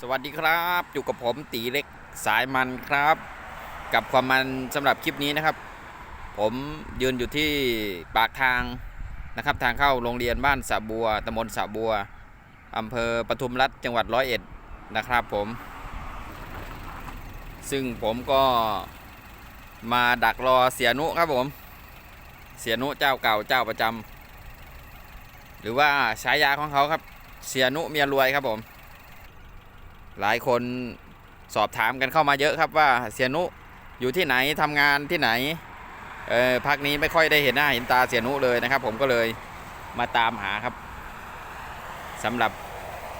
สวัสดีครับ อยู่กับผมตีเล็กสายมันครับ กับความมันสำหรับคลิปนี้นะครับ ผมยืนอยู่ที่ปากทางนะครับทางเข้าโรงเรียนบ้านสะบัวตำบลสะบัวอำเภอปทุมรัฐจังหวัดร้อยเอ็ดนะครับผม ซึ่งผมก็มาดักรอเสียนุครับผม เสียนุเจ้าเก่าเจ้าประจำหรือว่าฉายาของเขาครับเสียนุเมียรวยครับผม หลายคนสอบถามกันเข้ามาเยอะครับว่าเสียนุอยู่ที่ไหนทำงานที่ไหนเออพักนี้ไม่ค่อยได้เห็นหน้าเห็นตาเสียนุเลยนะครับ ผมก็เลยมาตามหาครับสำหรับ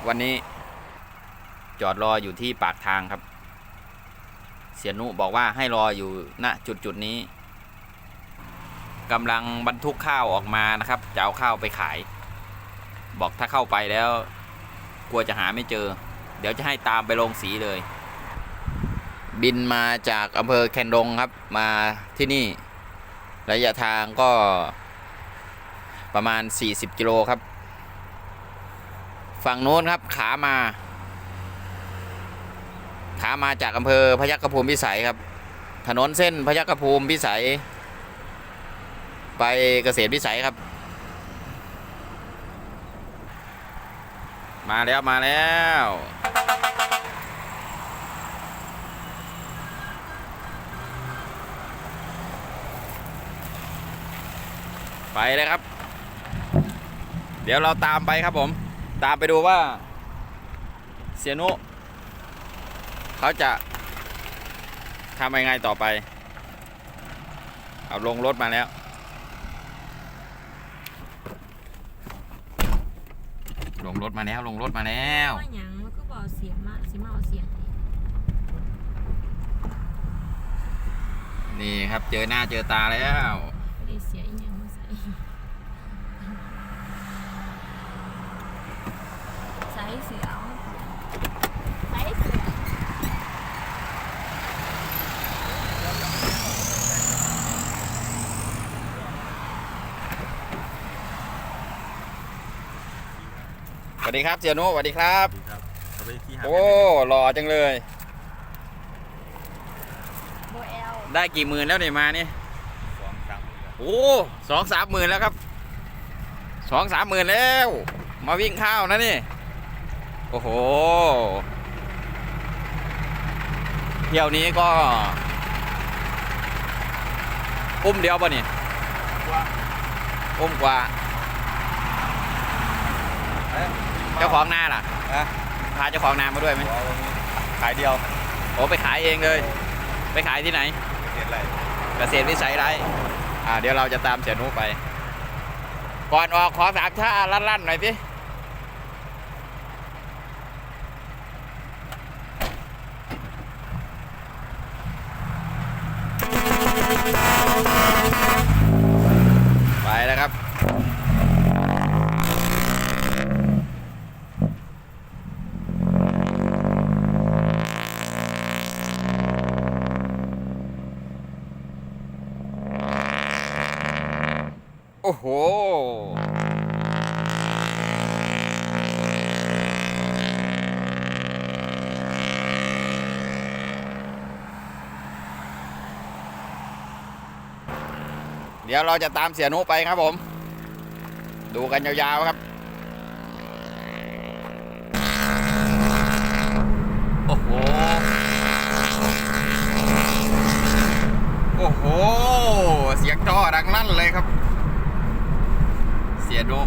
วันนี้จอดรออยู่ที่ปากทางครับ เสียนุบอกว่าให้รออยู่ณจุดจุดนี้กำลังบรรทุกข้าวออกมานะครับจะเอาข้าวไปขาย บอกถ้าเข้าไปแล้ว กลัวจะหาไม่เจอ ดี๋ยวจะให้ตามไปลงสีเลย บินมาจากอำเภอแคนดงครับมาที่นี่ ระยะทางก็ประมาณ 40 กิโลครับ ฝั่งโน้นครับขามา ขามาจากอำเภอพยัคฆภูมิพิสัยครับ ถนนเส้นพยัคฆภูมิพิสัย ไปเกษตรพิสัยครับ มาแล้วมาแล้ว ไปเลยครับ เดี๋ยวเราตามไปครับผม ตามไปดูว่า เสียนุเขาจะทำยังไงต่อไป เอาลงรถมาแล้ว งรถมาแล้วลงรถมาแล้วว่าหยังมันก็บอกเสียงมาสิมาเอาเสียงอีกนี่ครับเจอหน้าเจอตาแล้ว ไม่ได้เสียอีหยังมาใส่ใส่เสือเอาใส่เสือ สวัสดีครับเสียนุสวัสดีครับดีครับเอาไปที่หาโอ้หล่อจังเลย โบเอลได้กี่หมื่นแล้วเนี่ยมานี่สองครั้งโอ้สองสามหมื่นแล้วครับสองสามหมื่นแล้ว มาวิ่งข้าวนะนี่โอ้โหเที่ยวนี้ก็อุ้มเดียวป่ะนี่ว่าอุ้มกว่า เจ้าของนาล่ะฮะพาเจ้าของนามาด้วยไหมขายเดียวโอ้ไปขายเองเลย ไปขายที่ไหนเห็นอะไรเกษตรวิสัยไรอ่าเดี๋ยวเราจะตามเสียนุไป ก่อนออกขอสามชาลั่นๆหน่อยสิ เดี๋ยวเราจะตามเสียนุไปครับผม ดูกันยาวๆครับ โอ้โห โอ้โห เสียงท่อดังลั่นเลยครับ เสียนุ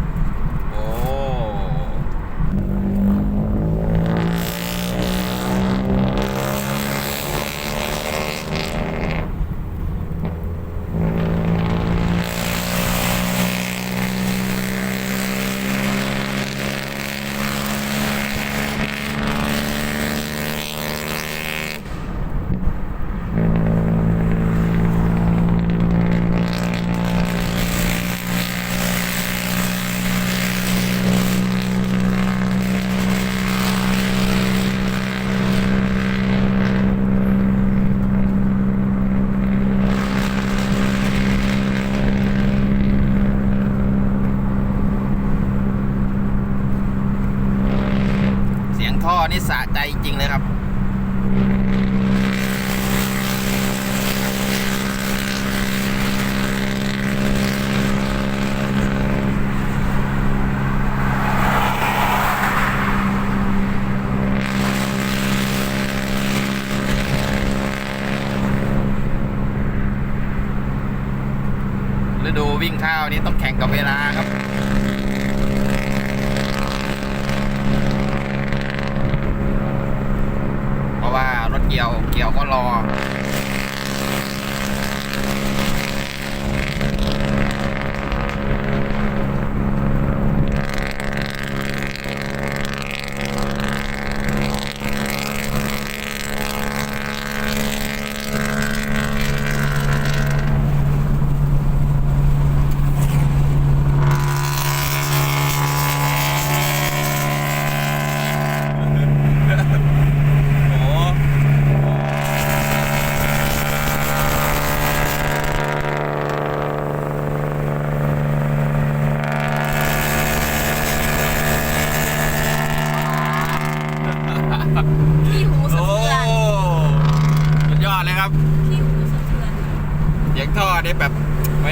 วิ่งข้าวนี้ต้องแข่งกับเวลาครับ เพราะว่ารถเกี่ยวเกี่ยวก็รอ ได้แบบแหม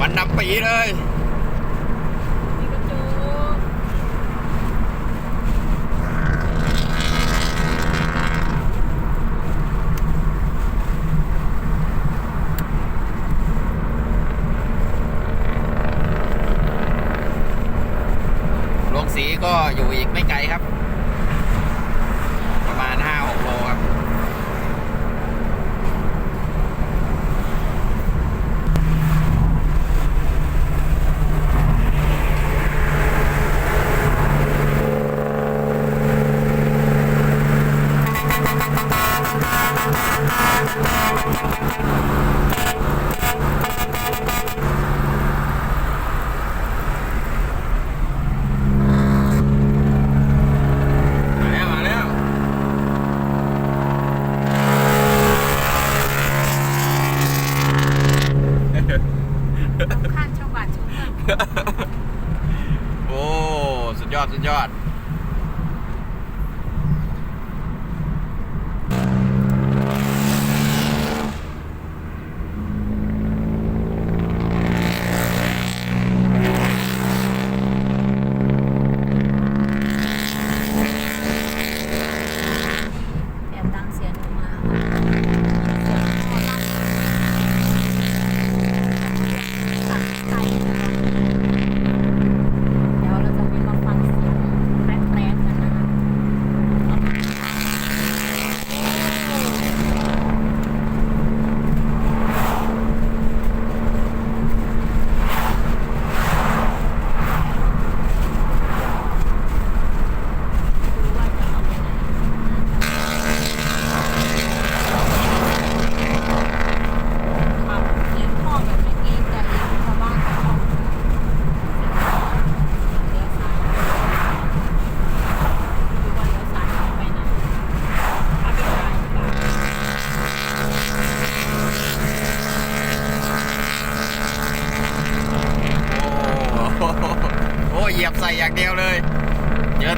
วันนำปีเลยก็อยู่อีกไม่ไกลครับ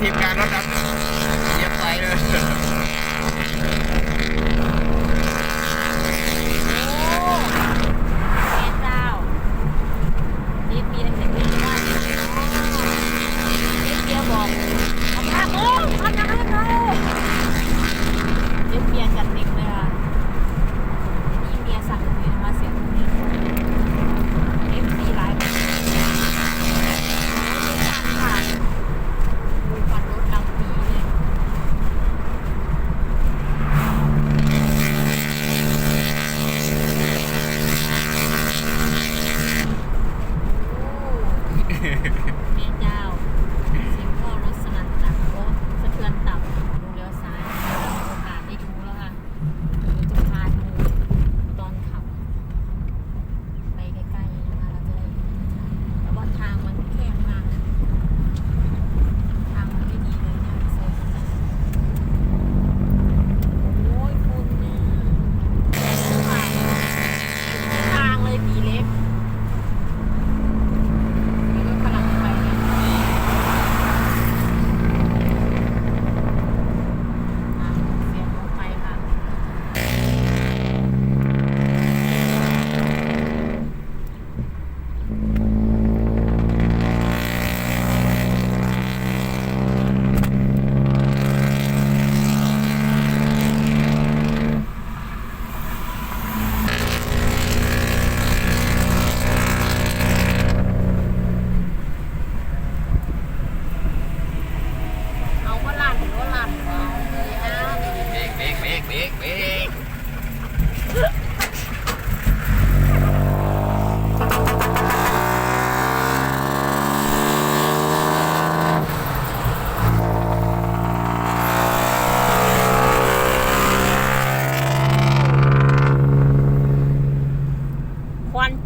ทีมงานรถ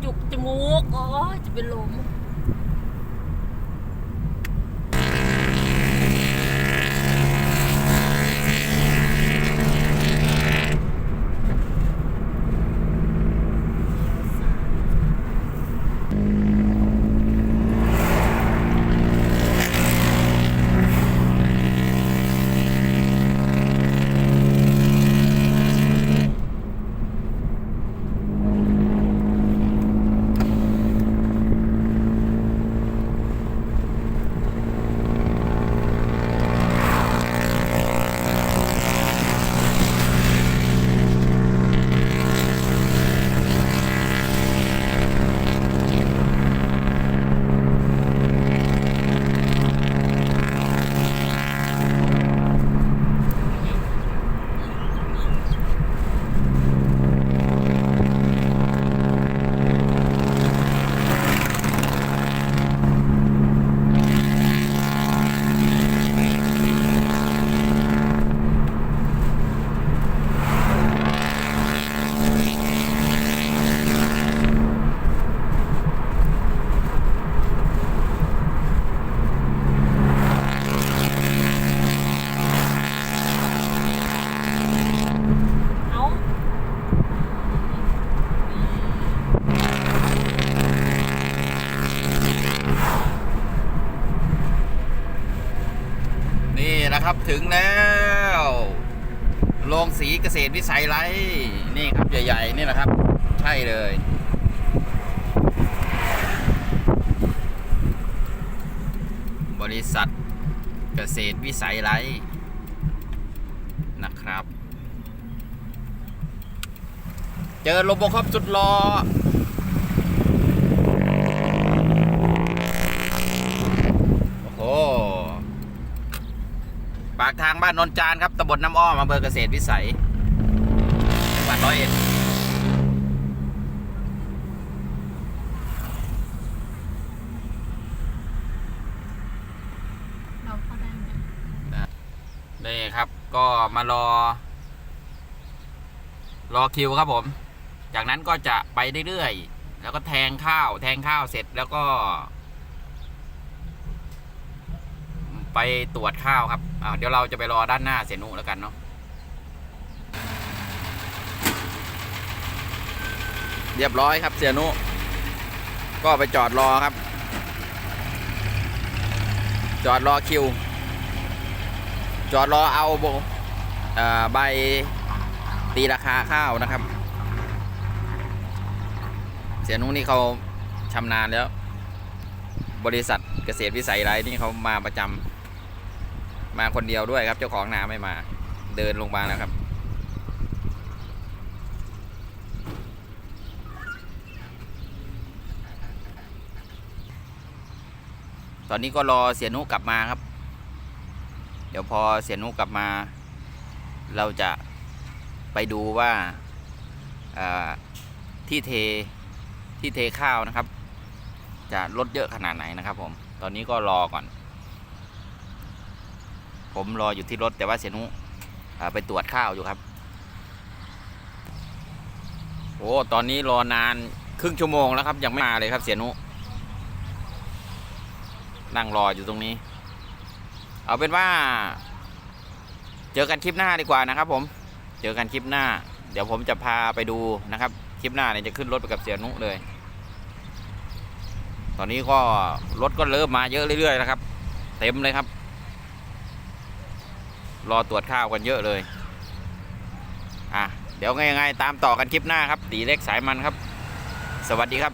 จุกจมูก โอจะเป็นลม ถึงแล้วโรงสีเกษตรวิสัยไรนี่ครับใหญ่ๆนี่แหละครับ ใช่เลย บริษัทเกษตรวิสัยไรนะครับ เจอโลโบคอปสุดรอโห ปากทาง บ้านนนจานครับตำบลน้ำอ้อมอำเภอเกษตรวิสัยจังหวัดร้อยเอ็ดเราเข้าได้ไหมนี่ครับ ก็มารอ รอคิวครับผม จากนั้นก็จะไปเรื่อยๆแล้วก็แทงข้าว แทงข้าวเสร็จแล้วก็ ไปตรวจข้าวครับอ่าเดี๋ยวเราจะไปรอด้านหน้าเสียนุแล้วกันเนาะเรียบร้อยครับเสียนุ ก็ไปจอดรอครับ จอดรอคิว จอดรอเอาโบอใบตีราคาข้าวนะครับ เสียนุนี่เขาชำนาญแล้ว บริษัทเกษตรวิสัยไรนี่เขามาประจำ มาคนเดียวด้วยครับ เจ้าของนาไม่มา เดินลงมาแล้วครับ ตอนนี้ก็รอเสียนุกลับมาครับ เดี๋ยวพอเสียนุกลับมา เราจะไปดูว่าอ่าที่เทที่เทข้าวนะครับ จะลดเยอะขนาดไหนนะครับผม ตอนนี้ก็รอก่อน ผมรออยู่ที่รถแต่ว่าเสียนุไปตรวจข้าวอยู่ครับ โอ้ตอนนี้รอนานครึ่งชั่วโมงแล้วครับ ยังไม่มาเลยครับเสียนุ นั่งรออยู่ตรงนี้ เอาเป็นว่า เจอกันคลิปหน้าดีกว่านะครับ ผม เจอกันคลิปหน้า เดี๋ยวผมจะพาไปดูนะครับ คลิปหน้าเนี่ยจะขึ้นรถไปกับเสียนุเลย ตอนนี้ก็รถก็เริ่มมาเยอะเรื่อยๆนะครับ เต็มเลยครับ รอตรวจข้าวกันเยอะเลย อะ เดี๋ยวไงๆตามต่อกันคลิปหน้าครับ ตีเล็กสายมันครับ สวัสดีครับ